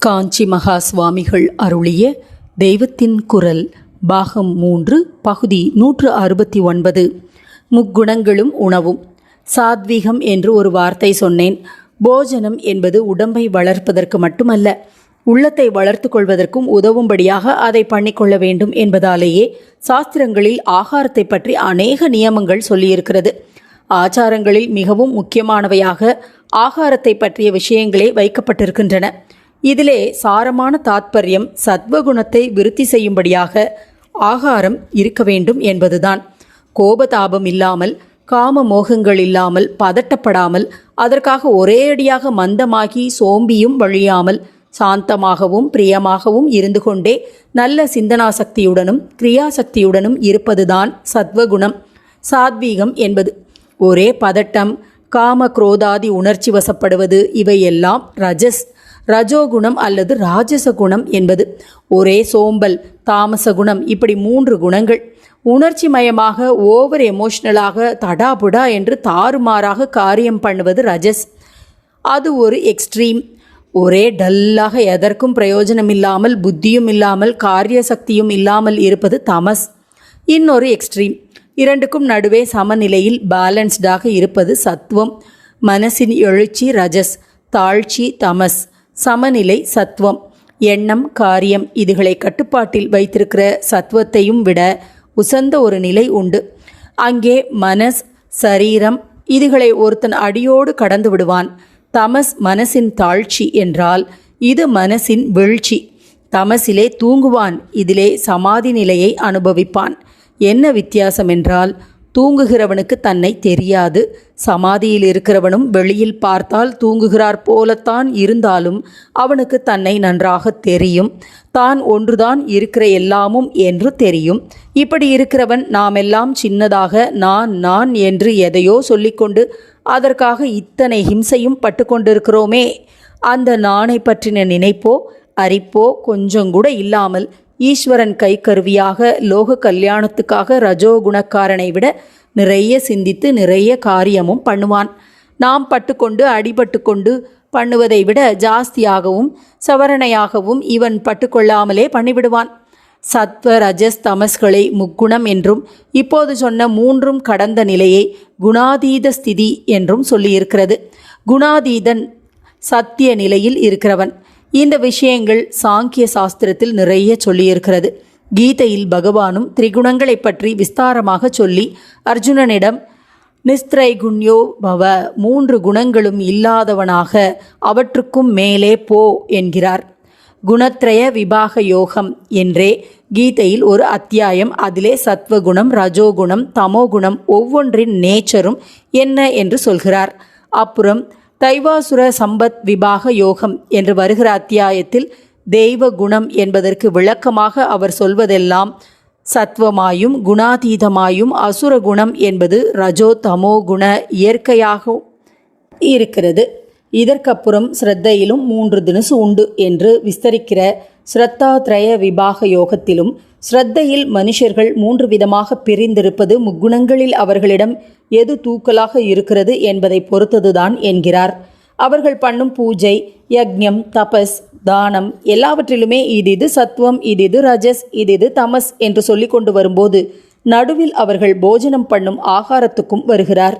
காஞ்சி மகா சுவாமிகள் அருளிய தெய்வத்தின் குரல் பாகம் மூன்று பகுதி நூற்று அறுபத்தி ஒன்பது. முக்குணங்களும் உணவும். சாத்வீகம் என்று ஒரு வார்த்தை சொன்னேன். போஜனம் என்பது உடம்பை வளர்ப்பதற்கு மட்டுமல்ல உள்ளத்தை வளர்த்து கொள்வதற்கும் உதவும்படியாக அதை பண்ணிக்கொள்ள வேண்டும் என்பதாலேயே சாஸ்திரங்களில் ஆகாரத்தை பற்றி அநேக நியமங்கள் சொல்லியிருக்கிறது. ஆச்சாரங்களில் மிகவும் முக்கியமானவையாக ஆகாரத்தை பற்றிய விஷயங்களே வைக்கப்பட்டிருக்கின்றன. இதிலே சாரமான தாத்பரியம் சத்வகுணத்தை விருத்தி செய்யும்படியாக ஆகாரம் இருக்க வேண்டும் என்பதுதான். கோபதாபம் இல்லாமல் காம மோகங்கள் இல்லாமல் பதட்டப்படாமல் அதற்காக ஒரேயடியாக மந்தமாகி சோம்பியும் வழியாமல் சாந்தமாகவும் பிரியமாகவும் இருந்து கொண்டே நல்ல சிந்தனா சக்தியுடனும் கிரியாசக்தியுடனும் இருப்பதுதான் சத்வகுணம். சாத்வீகம் என்பது ஒரே பதட்டம் காம குரோதாதி உணர்ச்சி வசப்படுவது இவையெல்லாம் ரஜஸ். ரஜோகுணம் அல்லது ராஜச குணம் என்பது ஒரே சோம்பல் தாமச குணம் இப்படி மூன்று குணங்கள். உணர்ச்சி மயமாக ஓவர் எமோஷ்னலாக தடாபுடா என்று தாறுமாறாக காரியம் பண்ணுவது ரஜஸ். அது ஒரு எக்ஸ்ட்ரீம் ஒரே டல்லாக எதற்கும் பிரயோஜனம் இல்லாமல் புத்தியும் இல்லாமல் காரிய சக்தியும் இல்லாமல் இருப்பது தமஸ். இன்னொரு எக்ஸ்ட்ரீம் இரண்டுக்கும் நடுவே சமநிலையில் பேலன்ஸ்டாக இருப்பது சத்துவம். மனசின் எழுச்சி ரஜஸ் தாழ்ச்சி தமஸ். சமநிலை சத்துவம் எண்ணம் காரியம் இதுகளை கட்டுப்பாட்டில் வைத்திருக்கிற சத்துவத்தையும் விட உசந்த ஒரு நிலை உண்டு. அங்கே மனஸ் சரீரம் இதுகளை ஒருத்தன் அடியோடு கடந்து விடுவான். தமஸ் மனசின் தாழ்ச்சி என்றால் இது மனசின் வீழ்ச்சி. தமசிலே தூங்குவான் இதிலே சமாதி நிலையை அனுபவிப்பான். என்ன வித்தியாசம் என்றால் தூங்குகிறவனுக்கு தன்னை தெரியாது. சமாதியில் இருக்கிறவனும் வெளியில் பார்த்தால் தூங்குகிறார் போலத்தான் இருந்தாலும் அவனுக்கு தன்னை நன்றாக தெரியும். தான் ஒன்றுதான் இருக்கிற எல்லாமும் என்று தெரியும். இப்படி இருக்கிறவன் நாமெல்லாம் சின்னதாக நான் நான் என்று எதையோ சொல்லிக்கொண்டு அதற்காக இத்தனை ஹிம்சையும் பட்டு கொண்டிருக்கிறோமே அந்த நானை பற்றின நினைப்போ அரிப்போ கொஞ்சம் கூட இல்லாமல் ஈஸ்வரன் கை கருவியாக லோக கல்யாணத்துக்காக ரஜோகுணக்காரனை விட நிறைய சிந்தித்து நிறைய காரியமும் பண்ணுவான். நாம் பட்டுக்கொண்டு அடிபட்டு கொண்டு பண்ணுவதை விட ஜாஸ்தியாகவும் சவரணையாகவும் இவன் பட்டுக்கொள்ளாமலே பண்ணிவிடுவான். சத்வ ரஜஸ் தமஸ்களை முக்குணம் என்றும் இப்போது சொன்ன மூன்றும் கடந்த நிலையை குணாதீத ஸ்திதி என்றும் சொல்லியிருக்கிறது. குணாதீதன் சத்திய நிலையில் இருக்கிறவன். இந்த விஷயங்கள் சாங்கிய சாஸ்திரத்தில் நிறைய சொல்லியிருக்கிறது. கீதையில் பகவானும் திரிகுணங்களை பற்றி விஸ்தாரமாக சொல்லி அர்ஜுனனிடம் நிஸ்திரைகுண்யோ பவ மூன்று குணங்களும் இல்லாதவனாக அவற்றுக்கும் மேலே போ என்கிறார். குணத்ரய விபாக யோகம் என்றே கீதையில் ஒரு அத்தியாயம். அதிலே சத்வகுணம் ரஜோகுணம் தமோகுணம் ஒவ்வொன்றின் நேச்சரும் என்ன என்று சொல்கிறார். அப்புறம் தைவாசுர சம்பத் விபாக யோகம் என்று வருகிற அத்தியாயத்தில் தெய்வ குணம் என்பதற்கு விளக்கமாக அவர் சொல்வதெல்லாம் சத்வமாயும் குணாதீதமாயும் அசுர குணம் என்பது ரஜோ தமோ குண இயற்கையாக இருக்கிறது. இதற்கப்புறம் ஸ்ரத்தையிலும் மூன்று தினசு உண்டு என்று விஸ்தரிக்கிற ஸ்ரத்தாத்ரய விபாக யோகத்திலும் ஸ்ரத்தையில் மனுஷர்கள் மூன்று விதமாக பிரிந்திருப்பது முக்குணங்களில் அவர்களிடம் எது தூக்கலாக இருக்கிறது என்பதை பொறுத்ததுதான் என்கிறார். அவர்கள் பண்ணும் பூஜை யக்ஞம் தபஸ் தானம் எல்லாவற்றிலுமே இது இது சத்துவம் இது இது ரஜஸ் இது இது தமஸ் என்று சொல்லி கொண்டு வரும்போது நடுவில் அவர்கள் போஜனம் பண்ணும் ஆகாரத்துக்கும் வருகிறார்.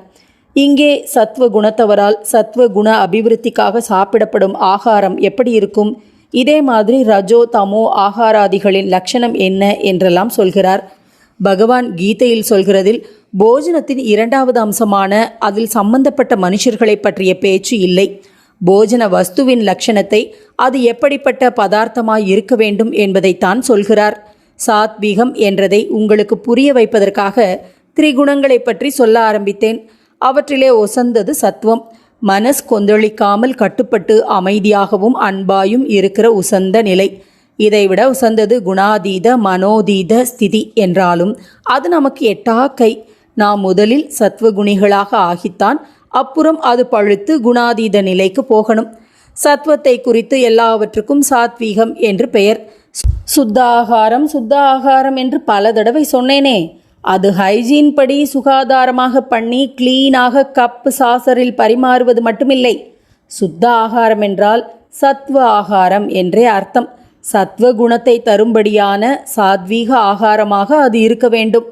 இங்கே சத்வ குணத்தவரால் சத்வ குண அபிவிருத்திக்காக சாப்பிடப்படும் ஆகாரம் எப்படி இருக்கும்? இதே மாதிரி ரஜோ தமோ ஆகாராதிகளின் லட்சணம் என்ன என்றெல்லாம் சொல்கிறார். பகவான் கீதையில் சொல்கிறதில் போஜனத்தின் இரண்டாவது அம்சமான அதில் சம்பந்தப்பட்ட மனுஷர்களை பற்றிய பேச்சு இல்லை. போஜன வஸ்துவின் லட்சணத்தை அது எப்படிப்பட்ட பதார்த்தமாய் இருக்க வேண்டும் என்பதைத்தான் சொல்கிறார். சாத்வீகம் என்றதை உங்களுக்கு புரிய வைப்பதற்காக திரிகுணங்களை பற்றி சொல்ல ஆரம்பித்தேன். அவற்றிலே ஒசந்தது சத்துவம். மனஸ் கொந்தளிக்காமல் கட்டுப்பட்டு அமைதியாகவும் அன்பாயும் இருக்கிற உசந்த நிலை. இதைவிட உசந்தது குணாதீத மனோதீத ஸ்திதி என்றாலும் அது நமக்கு எட்டா கை. நாம் முதலில் சத்வகுணிகளாக ஆகித்தான் அப்புறம் அது பழுத்து குணாதீத நிலைக்கு போகணும். சத்வத்தை குறித்து எல்லாவற்றுக்கும் சாத்வீகம் என்று பெயர். சுத்த ஆகாரம் சுத்த ஆகாரம் என்று பல தடவை சொன்னேனே. அது ஹைஜீன் படி சுகாதாரமாக பண்ணி க்ளீனாக கப் சாசரில் பரிமாறுவது மட்டுமில்லை. சுத்த ஆகாரம் என்றால் சத்வ ஆகாரம் என்றே அர்த்தம். சத்வ குணத்தை தரும்படியான சாத்வீக ஆகாரமாக அது இருக்க வேண்டும்.